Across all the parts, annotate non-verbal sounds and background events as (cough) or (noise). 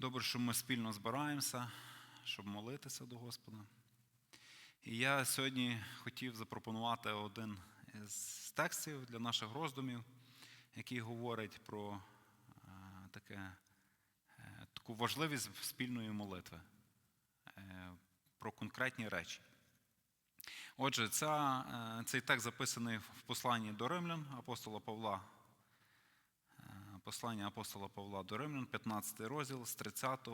Добре, що ми спільно збираємося, щоб молитися до Господа. І я сьогодні хотів запропонувати один з текстів для наших роздумів, який говорить про е, таке, е, таку важливість спільної молитви, е, про конкретні речі. Отже, ця, цей текст записаний в посланні до римлян апостола Павла. Послання апостола Павла до Римлян, 15 розділ з 30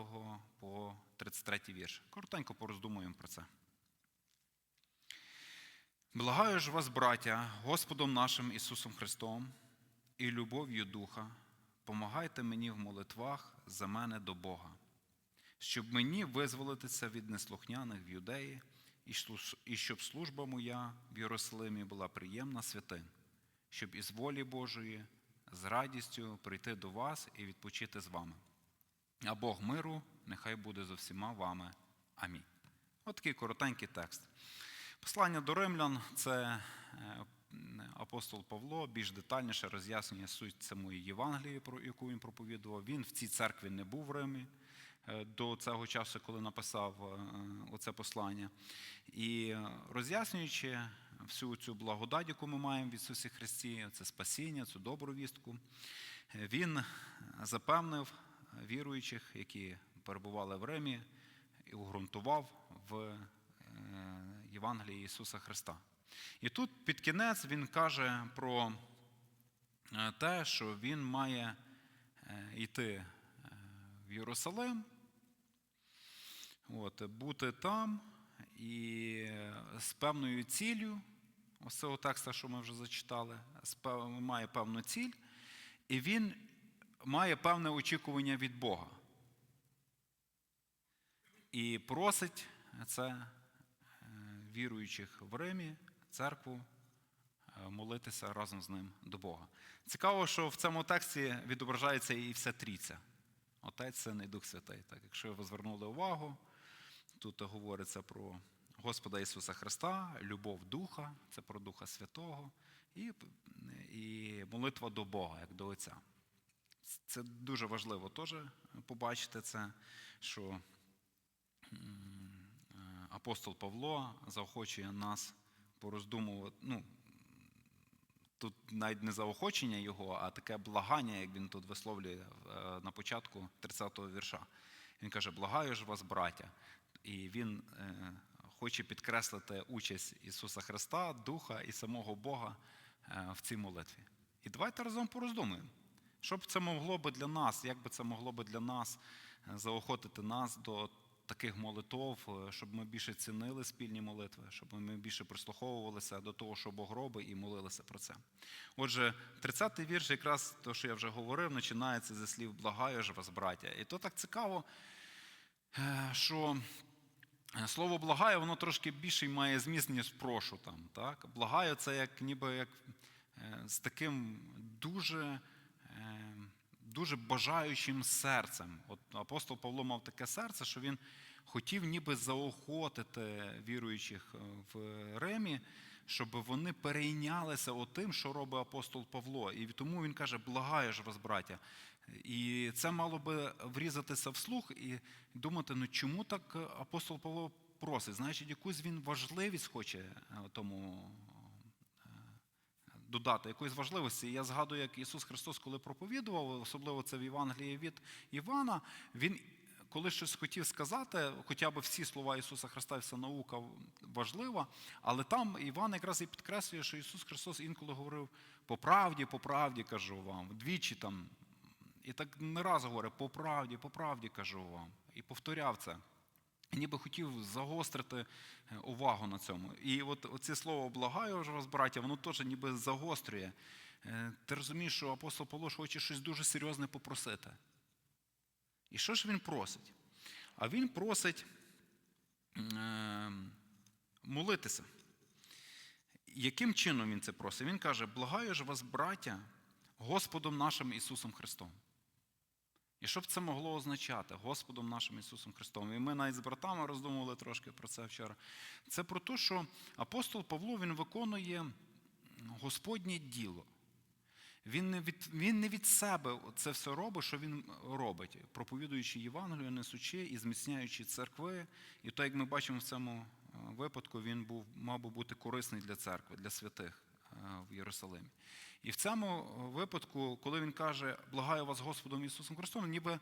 по 33 вірш. Коротенько пороздумуємо про це. Благаю ж вас, браття, Господом нашим Ісусом Христом і любов'ю Духа, помагайте мені в молитвах за мене до Бога, щоб мені визволитися від неслухняних в юдеї, і щоб служба моя в Єрусалимі була приємна святим, щоб із волі Божої з радістю прийти до вас і відпочити з вами. А Бог миру нехай буде зо всіма вами. Амінь. От такий коротенький текст. Послання до римлян це е, апостол Павло більш детальніше роз'яснює суть самої Євангелії, про яку він проповідував. Він в цій церкві не був в Римі до цього часу, коли написав е, оце послання. І е, роз'яснюючи всю цю благодать, яку ми маємо в Ісусі Христі, це спасіння, цю добру вістку, е, він запевнив віруючих, які перебували в Римі, і угрунтував в е, Євангелії Ісуса Христа. І тут під кінець він каже про е, те, що він має е, йти е, в Єрусалим, от, бути там і з певною ціллю, ось цього текста, що ми вже зачитали, має певну ціль, і він має певне очікування від Бога. І просить це е, віруючих в Римі, церкву, е, молитися разом з ним до Бога. Цікаво, що в цьому тексті відображається і вся трійця. Отець, Син і Дух Святий. Так, якщо ви звернули увагу, тут говориться про Господа Ісуса Христа, любов Духа, це про Духа Святого, і, і молитва до Бога, як до Отця. Це дуже важливо теж побачити це, що е, апостол Павло заохочує нас пороздумувати. Ну, тут навіть не заохочення його, а таке благання, як він тут висловлює е, на початку 30-го вірша. Він каже: Благаю ж вас, браття. І він е, хоче підкреслити участь Ісуса Христа, Духа і самого Бога е, в цій молитві. І давайте разом пороздумуємо. Що б це могло би для нас, як би це могло би для нас е, заохотити нас до таких молитв, щоб ми більше цінили спільні молитви, щоб ми більше прислуховувалися до того, що Бог робить, і молилися про це. Отже, 30-й вірш, якраз те, що я вже говорив, починається зі слів Благаю ж вас, браття. І то так цікаво, що слово благаю, воно трошки більший має зміст, ніж прошу там. Так? Благаю це як ніби як е, з таким дуже. е, Дуже бажаючим серцем. От апостол Павло мав таке серце, що він хотів ніби заохотити віруючих е, в Римі, щоб вони перейнялися отим, що робить апостол Павло. І тому він каже: благаю ж вас, браття. І це мало би врізатися вслух і думати, ну чому так апостол Павло просить? Значить, якусь він важливість хоче е, тому додати якоїсь важливості. Я згадую, як Ісус Христос, коли проповідував, особливо це в Євангелії від Івана, Він, коли щось хотів сказати, хоча б всі слова Ісуса Христа вся наука важлива, але там Іван якраз і підкреслює, що Ісус Христос інколи говорив по правді, по правді кажу вам, вдвічі там. І так не раз говорить, по правді, по правді кажу вам. І повторяв це. Ніби хотів загострити е, увагу на цьому. І от оце слово благаю ж вас, браття, воно теж ніби загострює. Е, Ти розумієш, що апостол Павло хоче щось дуже серйозне попросити. І що ж він просить? А він просить е, молитися. Яким чином він це просить? Він каже: благаю ж вас, браття, Господом нашим Ісусом Христом. І що б це могло означати Господом нашим Ісусом Христом? І ми навіть з братами роздумували трошки про це вчора. Це про те, що апостол Павло він виконує Господнє діло. Він не від, він не від себе це все робить, що він робить, проповідуючи Євангелію, несучи і зміцняючи церкви. І то, як ми бачимо в цьому е, випадку, він був, мав би бути корисний для церкви, для святих е, в Єрусалимі. І в цьому випадку, коли він каже, благаю вас Господом Ісусом Христом, ніби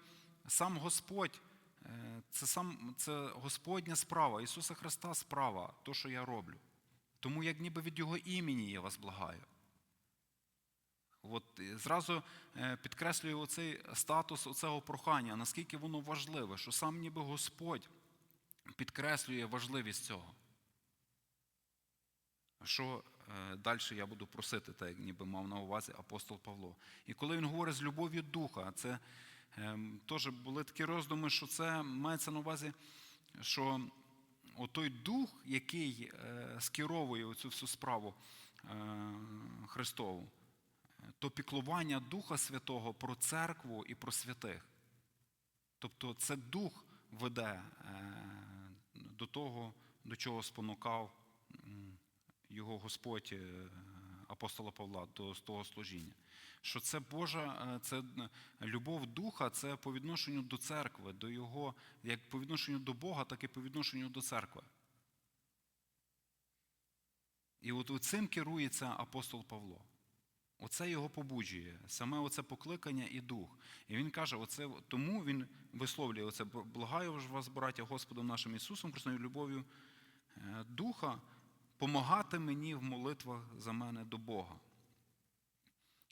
сам Господь, е, це сам це Господня справа, Ісуса Христа справа, то, що я роблю. Тому як ніби від Його імені я вас благаю. От е, зразу е, підкреслюю оцей статус оцього прохання, наскільки воно важливе, що сам ніби Господь підкреслює важливість цього. Що е, далі я буду просити, так як ніби мав на увазі апостол Павло. І коли він говорить з любов'ю духа, це е, теж були такі роздуми, що це мається на увазі, що отой дух, який е, скеровує цю всю справу е, Христову, то піклування Духа Святого про церкву і про святих. Тобто це дух веде е, до того, до чого спонукав його Господь е, апостола Павла до того служіння. Що це Божа, е, це е, любов Духа, це по відношенню до церкви, до його, як по відношенню до Бога, так і по відношенню до церкви. І от цим керується апостол Павло. Оце його побуджує, саме оце покликання і дух. І він каже, оце, тому він висловлює оце, благаю вас, браття, Господом нашим Ісусом Христом, любов'ю Духа, помагати мені в молитвах за мене до Бога.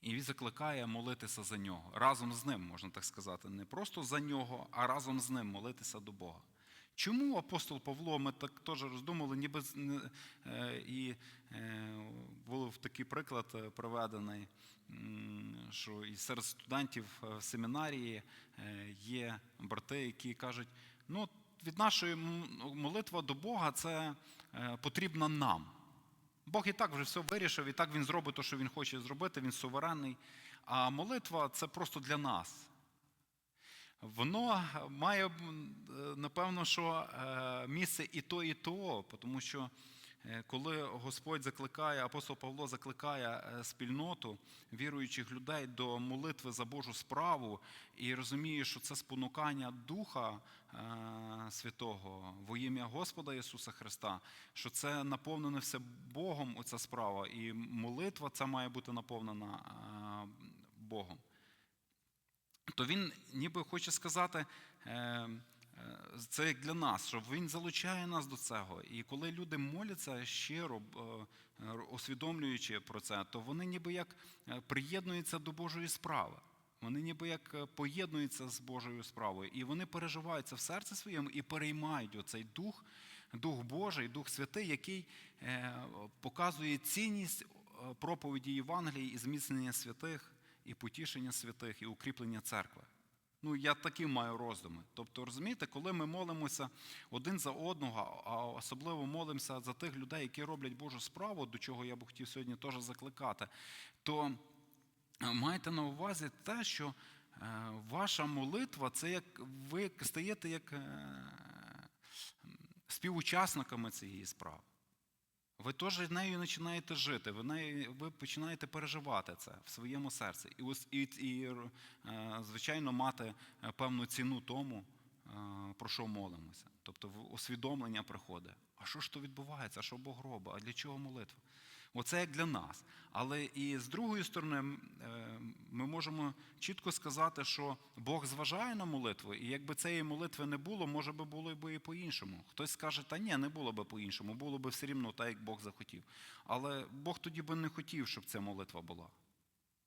І він закликає молитися за нього. Разом з ним, можна так сказати, не просто за нього, а разом з ним молитися до Бога. Чому апостол Павло, ми так теж роздумали, ніби е, і е, був такий приклад е, приведений, що і серед студентів в семінарії є брати, які кажуть, ну від нашої молитва до Бога це потрібна нам. Бог і так вже все вирішив, і так він зробить те, що він хоче зробити, він суверенний. А молитва це просто для нас. Воно має, е, напевно, що е, місце і то, і то, тому що е, коли Господь закликає, апостол Павло закликає е, спільноту віруючих людей до молитви за Божу справу і розуміє, що це спонукання Духа е, Святого во ім'я Господа Ісуса Христа, що це наповнене все Богом, оця справа, і молитва ця має бути наповнена е, Богом. То він ніби хоче сказати, е, е, це як для нас, що він залучає нас до цього. І коли люди моляться щиро, е, е, усвідомлюючи про це, то вони ніби як е, приєднуються до Божої справи. Вони ніби як е, поєднуються з Божою справою, і вони переживаються в серці своєму і переймають оцей дух, дух Божий, Дух Святий, який е, показує цінність е, проповіді Євангелії і зміцнення святих, і потішення святих, і укріплення церкви. Ну, я такі маю роздуми. Тобто, розумієте, коли ми молимося один за одного, а особливо молимося за тих людей, які роблять Божу справу, до чого я б хотів сьогодні теж закликати, то е, майте на увазі те, що е, ваша молитва це як ви стаєте як е, співучасниками цієї справи. Ви теж нею починаєте жити, ви, нею, ви починаєте переживати це в своєму серці. І, і, і е, звичайно, мати е, певну ціну тому, е, про що молимося. Тобто усвідомлення приходить. А що ж то відбувається? А що Бог робить? А для чого молитва? Оце як для нас. Але і з другої сторони, е, ми можемо чітко сказати, що Бог зважає на молитву, і якби цієї молитви не було, може би було би і по-іншому. Хтось скаже, та ні, не було би по-іншому, було би все рівно так, як Бог захотів. Але Бог тоді би не хотів, щоб ця молитва була.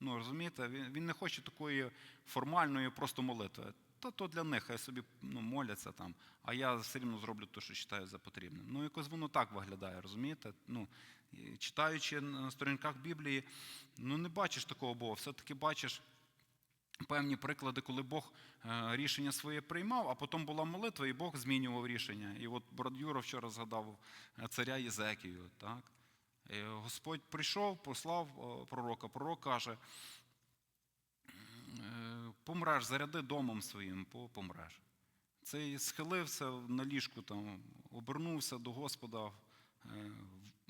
Ну, розумієте, він не хоче такої формальної просто молитви. Та то для них, хай собі ну, моляться там, а я все рівно зроблю те, що вважаю за потрібне. Ну, якось воно так виглядає, розумієте? Ну, читаючи на сторінках Біблії, ну не бачиш такого Бога, все-таки бачиш певні приклади, коли Бог е, рішення своє приймав, а потім була молитва, і Бог змінював рішення. І от брат Юра вчора згадав е, царя Єзекію. Так? І Господь прийшов, послав е, пророка. Пророк каже, помреш, заряди домом своїм, по- помреш. Цей схилився на ліжку, там, обернувся до Господа, е,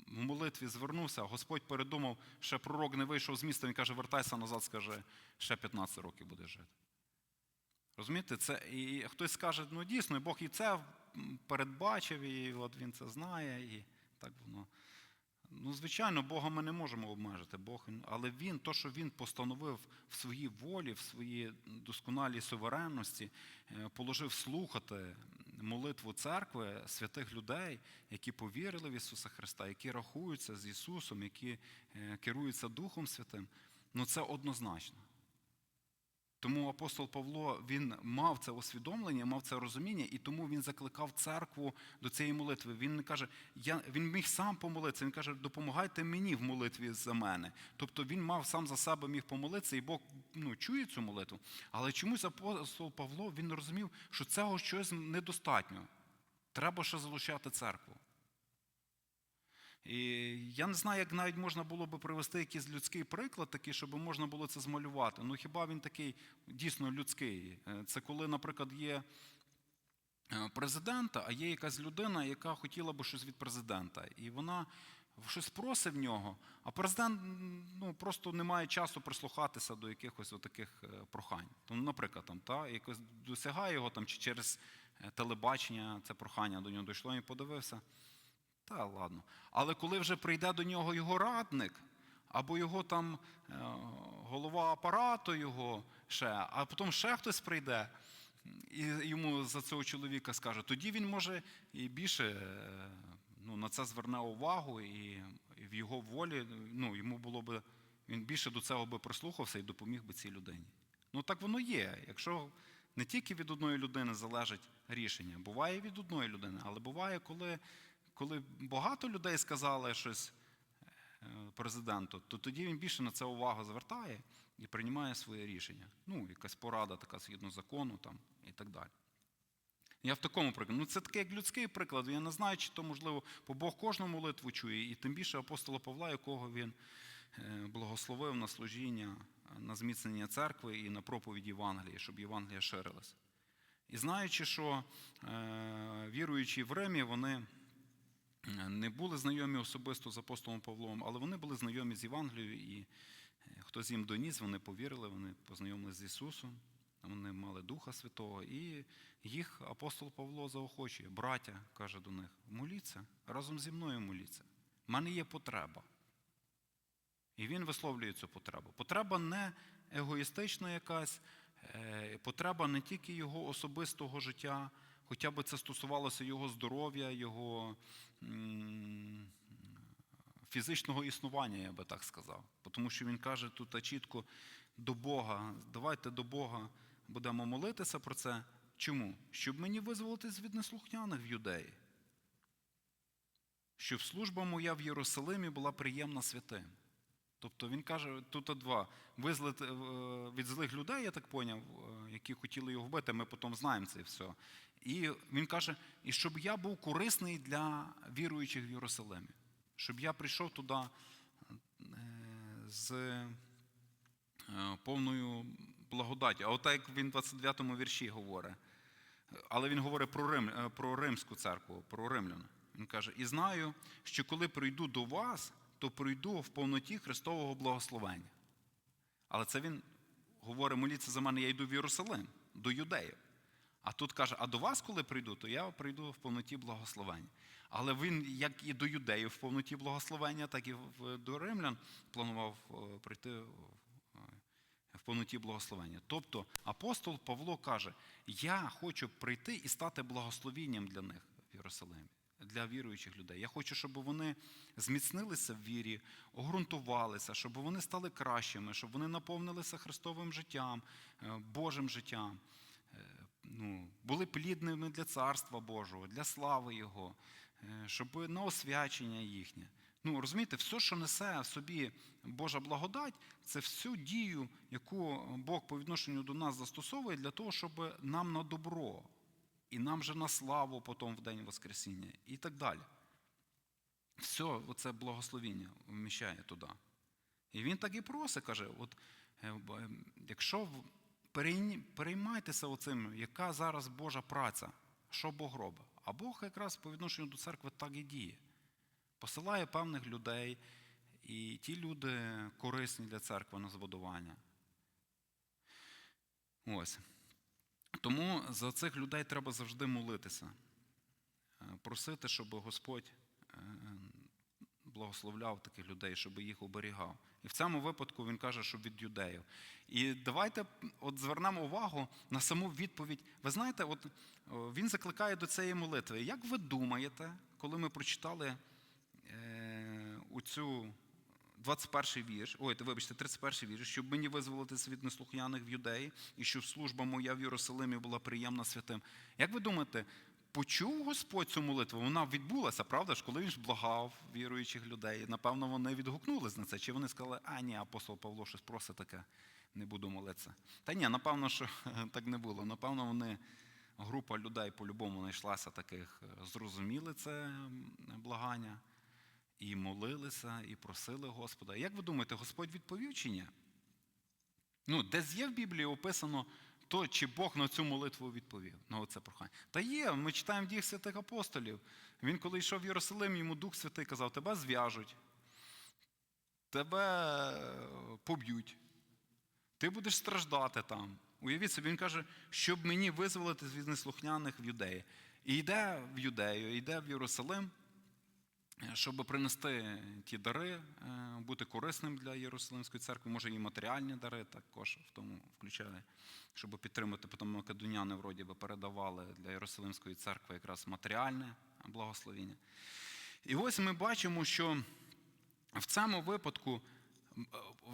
в молитві звернувся, а Господь передумав, ще пророк не вийшов з міста, він каже, вертайся назад, скаже, ще 15 років буде жити. Розумієте, це і хтось скаже, ну дійсно, Бог і це передбачив, і от він це знає, і так воно. Ну, звичайно, Бога ми не можемо обмежити, Бог, але Він, то, що Він постановив в своїй волі, в своїй досконалій суверенності, е, положив слухати молитву церкви святих людей, які повірили в Ісуса Христа, які рахуються з Ісусом, які е, керуються Духом Святим, ну це однозначно. Тому апостол Павло він мав це усвідомлення, мав це розуміння, і тому він закликав церкву до цієї молитви. Він не каже, я він міг сам помолитися. Він каже, допомагайте мені в молитві за мене. Тобто він мав сам за себе міг помолитися, і Бог ну, чує цю молитву. Але чомусь апостол Павло він розумів, що цього щось недостатньо. Треба ще залучати церкву. І я не знаю, як навіть можна було би привести якийсь людський приклад, такий, щоб можна було це змалювати. Ну хіба він такий дійсно людський? Е, Це коли, наприклад, є е, президента, а є якась людина, яка хотіла би щось від президента, і вона щось просить в нього, а президент ну, просто не має часу прислухатися до якихось таких прохань. Тому, наприклад, там, та, якось досягає його там, чи через е, телебачення це прохання до нього дійшло, він подивився. Та ладно. Але коли вже прийде до нього його радник, або його там е, голова апарату його ще, а потім ще хтось прийде і йому за цього чоловіка скаже, тоді він може і більше е, ну, на це зверне увагу, і в його волі ну, йому було би, він більше до цього би прислухався і допоміг би цій людині. Ну так воно є. Якщо не тільки від одної людини залежить рішення, буває від одної людини, але буває, коли коли багато людей сказали щось е, президенту, то тоді він більше на це увагу звертає і приймає своє рішення. Ну, якась порада така згідно закону там, і так далі. Я в такому прикладі. Ну, це такий як людський приклад. Я не знаю, чи то, можливо, бо Бог кожну молитву чує, і тим більше апостола Павла, якого він е, благословив на служіння, на зміцнення церкви і на проповідь Євангелії, щоб Євангелія ширилась. І знаючи, що е, віруючі в Римі, вони не були знайомі особисто з апостолом Павлом, але вони були знайомі з Євангелією, і е, хтось їм доніс, вони повірили, вони познайомилися з Ісусом, вони мали Духа Святого, і їх апостол Павло заохочує. Браття, каже до них, моліться, разом зі мною моліться. У мене є потреба. І він висловлює цю потребу. Потреба не егоїстична якась, е, потреба не тільки його особистого життя, хоча б це стосувалося його здоров'я, його фізичного існування, я би так сказав. Тому що він каже тут чітко до Бога, давайте до Бога будемо молитися про це. Чому? Щоб мені визволитись від неслухняних в юдеї. Щоб служба моя в Єрусалимі була приємна святим. Тобто він каже, тут два визволити е, від злих людей, я так поняв, е, які хотіли його вбити, ми потім знаємо це все. І він каже, і щоб я був корисний для віруючих в Єрусалимі, щоб я прийшов туди е, з е, повною благодаттю. А отак як він в 29-му вірші говорить. Але він говорить про, Рим, е, про Римську церкву, про римлян. Він каже: І знаю, що коли прийду до вас, то прийду в повноті Христового благословення. Але це він говорить, моліться за мене, я йду в Єрусалим, до юдеїв. А тут каже, а до вас, коли прийду, то я прийду в повноті благословення. Але він, як і до юдеїв в повноті благословення, так і до римлян планував е, прийти е, в повноті благословення. Тобто апостол Павло каже: Я хочу прийти і стати благословінням для них в Єрусалимі, для віруючих людей. Я хочу, щоб вони зміцнилися в вірі, огрунтувалися, щоб вони стали кращими, щоб вони наповнилися Христовим життям, е, Божим життям. Ну, були плідними для Царства Божого, для слави Його, е, щоб на освячення їхнє. Ну, розумієте, все, що несе в собі Божа благодать, це всю дію, яку Бог по відношенню до нас застосовує для того, щоб нам на добро, і нам же на славу потім в день Воскресіння, і так далі. Все оце благословіння вміщає туди. І він так і просить, каже: от, е, б- е, якщо переймайтеся оцим, яка зараз Божа праця, що Бог робить. А Бог якраз по відношенню до церкви так і діє. посилає певних людей, і ті люди корисні для церкви на збудування. Ось. Тому за цих людей треба завжди молитися, Е, просити, щоб Господь благословляв таких людей, щоб їх оберігав. І в цьому випадку він каже, що від юдеїв. І давайте от звернемо увагу на саму відповідь. Ви знаєте, от він закликає до цієї молитви. Як ви думаєте, коли ми прочитали е, оцю 21-й вірш, ой, вибачте, 31-й вірш, щоб мені визволитися від неслухняних в юдеї, і щоб служба моя в Єрусалимі була приємна святим. Як ви думаєте, почув Господь цю молитву? Вона відбулася, правда ж, коли він ж благав віруючих людей. Напевно, вони відгукнулись на це. Чи вони сказали, а ні, апостол Павло щось просить таке, не буду молитися. Та ні, напевно, що (laughs) так не було. Напевно, вони. Група людей по-любому знайшлася таких, е, зрозуміли це благання, і молилися, і просили Господа. Як ви думаєте, Господь відповів чи ні? Ну, десь є в Біблії описано то, чи Бог на цю молитву відповів, на оце прохання. Та є, ми читаємо в діях святих апостолів. Він, коли йшов в Єрусалим, йому Дух Святий казав, тебе зв'яжуть, тебе е, поб'ють, ти будеш страждати там. Уявіть собі, він каже, щоб мені визволити від неслухняних в юдеї. І йде в юдею, йде в Єрусалим, щоб принести ті дари, е, бути корисним для Єрусалимської церкви, може і матеріальні дари також в тому включає, щоб підтримати, потім македоняни вроді би передавали для Єрусалимської церкви якраз матеріальне благословіння. І ось ми бачимо, що в цьому випадку, е,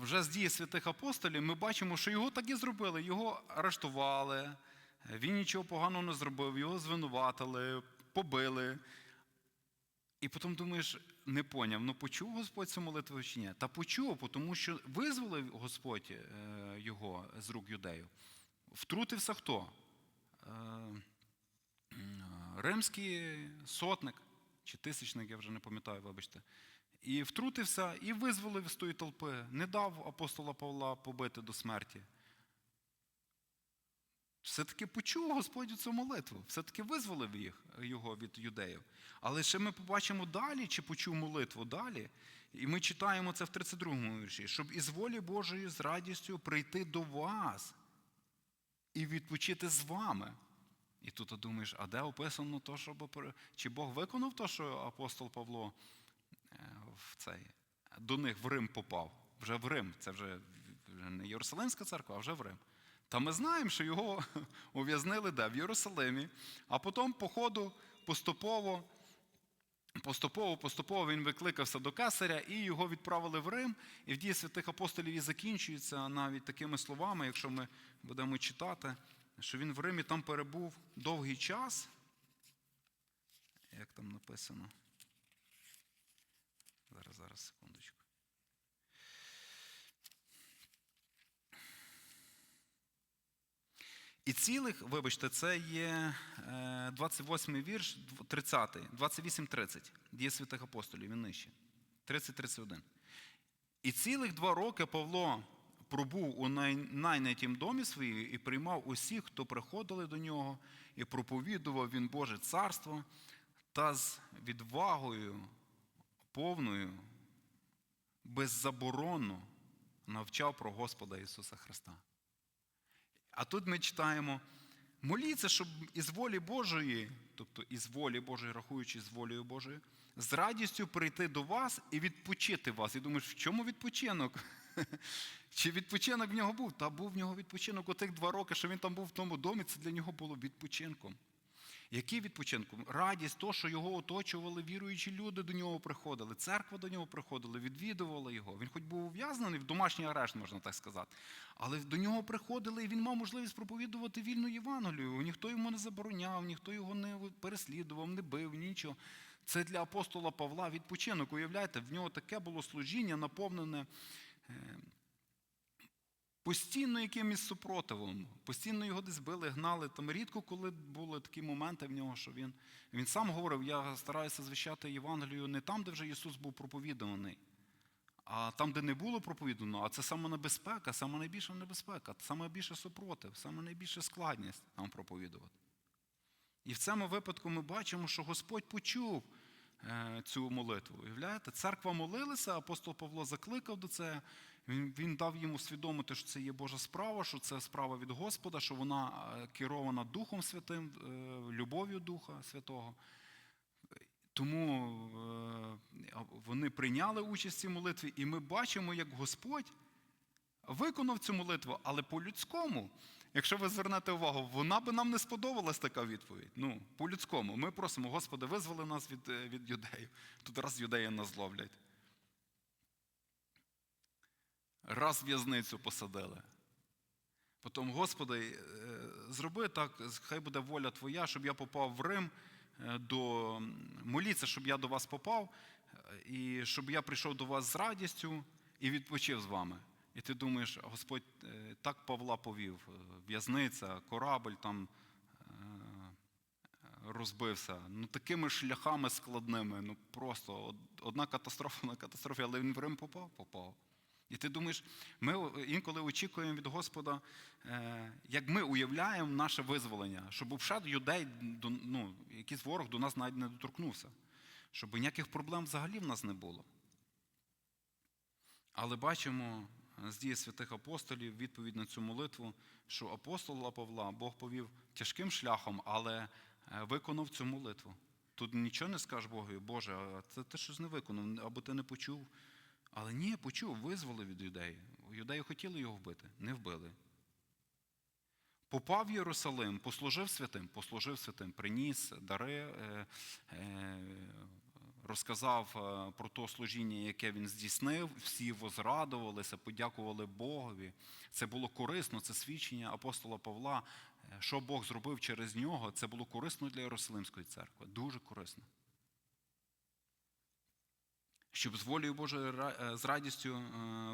вже з дії святих апостолів, ми бачимо, що його так і зробили. Його арештували, він нічого поганого не зробив, його звинуватили, побили. І потім думаєш, не поняв, ну почув Господь цю молитву чи ні? Та почув, тому що визволив Господь е, його з рук юдеїв. Втрутився хто? Е, Римський сотник чи тисячник, я вже не пам'ятаю, вибачте. І втрутився і визволив з тої толпи, не дав апостола Павла побити до смерті. Все-таки почув Господь цю молитву, все-таки визволив їх, його від юдеїв. Але ще ми побачимо далі, чи почув молитву далі. І ми читаємо це в 32-му вірші, щоб із волі Божої з радістю прийти до вас і відпочити з вами. І тут ти думаєш, а де описано то, щоб чи Бог виконав то, що апостол Павло е, в цей, до них в Рим попав? Вже в Рим. Це вже не Єрусалимська церква, а вже в Рим. Та ми знаємо, що його (laughs) ув'язнили де? В Єрусалимі, а потім, по ходу, поступово, поступово, поступово він викликався до кесаря і його відправили в Рим. І в дії святих апостолів і закінчується навіть такими словами, якщо ми будемо читати, що він в Римі там перебув довгий час. Як там написано? Зараз, зараз, І цілих, вибачте, це є е, 28 вірш, 30, 28-30, діє святих апостолів, він нижче. 30-31. І цілих два роки Павло пробув у найнятім домі своїй і приймав усіх, хто приходили до нього, і проповідував він Боже царство та з відвагою повною, беззаборонно навчав про Господа Ісуса Христа. А тут ми читаємо: моліться, щоб із волі Божої, тобто із волі Божої, рахуючи з волею Божою, з радістю прийти до вас і відпочити вас. І думаєш, в чому відпочинок? (laughs) Чи відпочинок в нього був? Та був в нього відпочинок Отих тих два роки, що він там був в тому домі, це для нього було відпочинком. Який відпочинком? Радість, то, що його оточували віруючі люди, до нього приходили, церква до нього приходила, відвідувала його. Він хоч був ув'язнений в домашній арешт, можна так сказати. Але до нього приходили, і він мав можливість проповідувати вільну Євангелію. Ніхто йому не забороняв, ніхто його не переслідував, не бив, нічого. Це для апостола Павла відпочинок. Уявляєте, в нього таке було служіння, наповнене е, постійно якимось супротивом, постійно його десь били, гнали. Там рідко, коли були такі моменти в нього, що він, він сам говорив, я стараюся звіщати Євангелію не там, де вже Ісус був проповіданий, а там, де не було проповідано, а це саме небезпека, саме найбільша небезпека, саме більше супротив, саме найбільша складність нам проповідувати. І в цьому випадку ми бачимо, що Господь почув цю молитву. Уявляєте? Церква молилася, апостол Павло закликав до це. Він, він дав їм усвідомити, що це є Божа справа, що це справа від Господа, що вона е, керована Духом Святим, е, любов'ю Духа Святого. Тому е, вони прийняли участь в цій молитві, і ми бачимо, як Господь виконав цю молитву, але по-людському, якщо ви звернете увагу, вона би нам не сподобалась така відповідь. Ну, по-людському. Ми просимо, Господи, визволи нас від, е, від юдеїв. Тут раз юдеї нас зловлять. Раз в'язницю посадили. Потім, Господи, е, зроби так, хай буде воля Твоя, щоб я попав в Рим, е, до моліться, щоб я до вас попав, і щоб я прийшов до вас з радістю і відпочив з вами. І ти думаєш, Господь е, так Павла повів, е, в'язниця, корабль там е, розбився. Ну такими шляхами складними. Ну просто одна катастрофа на катастрофі, але він в Рим попав, попав. І ти думаєш, ми інколи очікуємо від Господа, як ми уявляємо наше визволення, щоб взагалі юдей, ну, якийсь ворог до нас навіть не доторкнувся, щоб ніяких проблем взагалі в нас не було. Але бачимо з дії святих апостолів відповідь на цю молитву, що апостола Павла Бог повів тяжким шляхом, але е, виконав цю молитву. Тут нічого не скажеш Богові, Боже, а це ти щось не виконав, або ти не почув. Але ні, почув, визволив від юдеї. Юдеї хотіли його вбити, не вбили. Попав в Єрусалим, послужив святим, послужив святим, приніс дари, е, е, розказав е, про то служіння, яке він здійснив. Всі возрадувалися, подякували Богові. Це було корисно, це свідчення апостола Павла. Е, Що Бог зробив через нього, це було корисно для Єрусалимської церкви. Дуже корисно. Щоб з волею Божою е, з радістю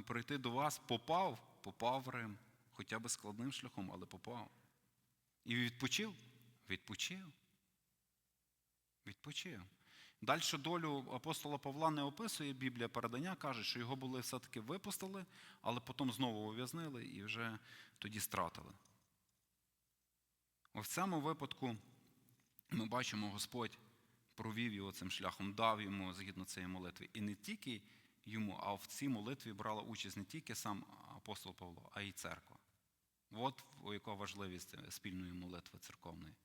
прийти до вас, попав, попав в Рим, хоча б складним шляхом, але попав. І відпочив? Відпочив. Відпочив. Далі долю апостола Павла не описує Біблія передання, каже, що його були все-таки випустили, але потім знову ув'язнили і вже тоді стратили. В цьому випадку ми бачимо, Господь провів його цим шляхом, дав йому згідно цієї молитви. І не тільки йому, а в цій молитві брала участь не тільки сам апостол Павло, а й церква. От яка важливість спільної молитви церковної.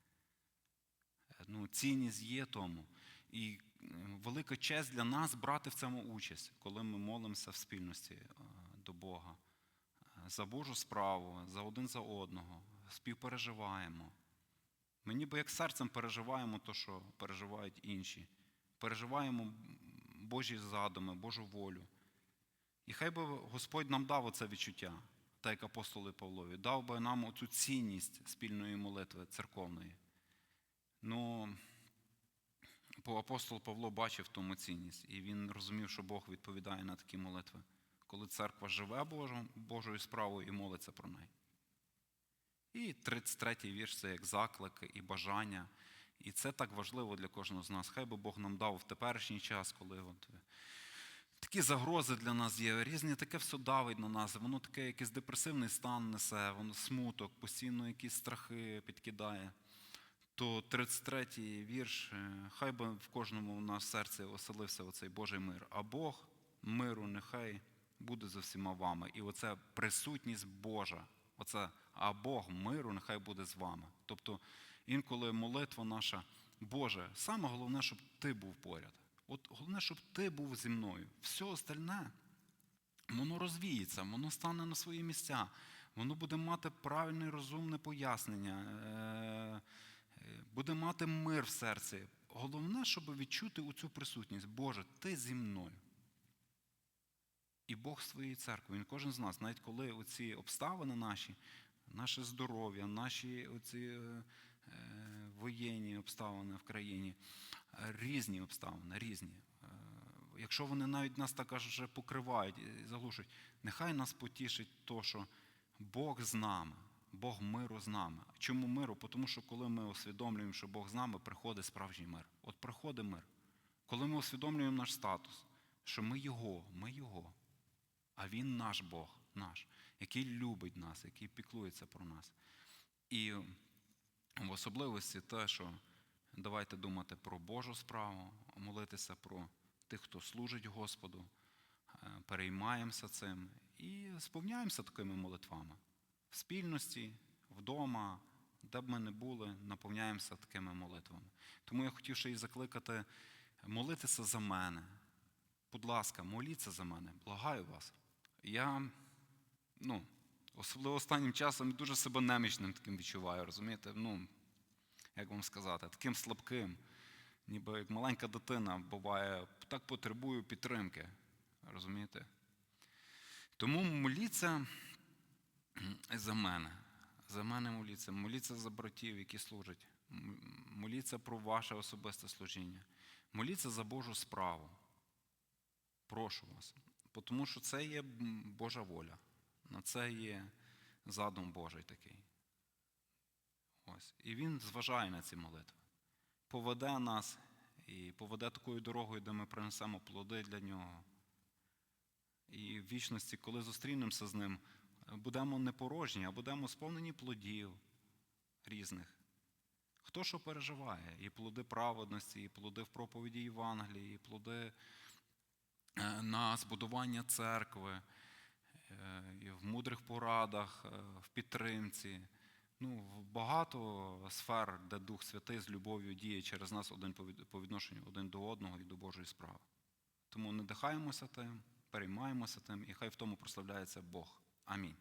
Е, Ну, цінність є тому. І е, велика честь для нас брати в цьому участь, коли ми молимося в спільності е, до Бога. Е, За Божу справу, за один за одного, співпереживаємо. Ми ніби як серцем переживаємо те, що переживають інші. Переживаємо Божі задуми, Божу волю. І хай би Господь нам дав оце відчуття, так як апостоли Павлові, дав би нам оцю цінність спільної молитви церковної. Ну, апостол Павло бачив тому цінність, і він розумів, що Бог відповідає на такі молитви, коли церква живе Божою, справою і молиться про неї. І 33-й вірш це як заклик і бажання. І це так важливо для кожного з нас. Хай би Бог нам дав в теперішній час, коли от е, такі загрози для нас є, різні таке все давить на нас, воно таке якийсь депресивний стан несе, воно смуток, постійно якісь страхи підкидає. То 33-й вірш, е, хай би в кожному в нас серці оселився оцей Божий мир. А Бог миру нехай буде за всіма вами. І оця присутність Божа, оце, а Бог миру нехай буде з вами. Тобто інколи молитва наша, Боже, саме головне, щоб ти був поряд. От головне, щоб ти був зі мною. Все остальне, воно розвіється, воно стане на свої місця, воно буде мати правильне, розумне пояснення, е, буде мати мир в серці. Головне, щоб відчути у цю присутність. Боже, ти зі мною. І Бог своєї церкви, він кожен з нас, навіть коли оці обставини наші, наше здоров'я, наші оці е, е, воєнні обставини в країні, різні обставини, різні. Е, Якщо вони навіть нас так аж вже покривають і заглушують, нехай нас потішить то, що Бог з нами, Бог миру з нами. Чому миру? Тому що коли ми усвідомлюємо, що Бог з нами, приходить справжній мир. От приходить мир. Коли ми усвідомлюємо наш статус, що ми Його, ми Його, а Він наш Бог, наш, який любить нас, який піклується про нас. І в особливості те, що Давайте думати про Божу справу, молитися про тих, хто служить Господу, е, переймаємося цим і сповняємося такими молитвами. В спільності, вдома, де б ми не були, наповняємося такими молитвами. Тому я хотів ще і закликати молитися за мене. Будь ласка, моліться за мене, благаю вас. Я, ну, особливо останнім часом дуже себе немічним таким відчуваю, розумієте? Ну, як вам сказати, таким слабким, ніби як маленька дитина буває, так потребую підтримки. Розумієте? Тому моліться за мене. За мене моліться, моліться за братів, які служать. Моліться про ваше особисте служіння. Моліться за Божу справу. Прошу вас. Тому що це є Божа воля. На це є задум Божий такий. Ось. І він зважає на ці молитви. Поведе нас і поведе такою дорогою, де ми принесемо плоди для нього. І в вічності, коли зустрінемося з ним, будемо не порожні, а будемо сповнені плодів різних. Хто що переживає? І плоди праведності, і плоди в проповіді Євангелії, і плоди е, на збудування церкви, е, і в мудрих порадах, е, в підтримці. Ну, в багато сфер, де Дух Святий з любов'ю діє через нас один по відношенню один до одного і до Божої справи. Тому не дихаємося тим, переймаємося тим, і хай в тому прославляється Бог. Амінь.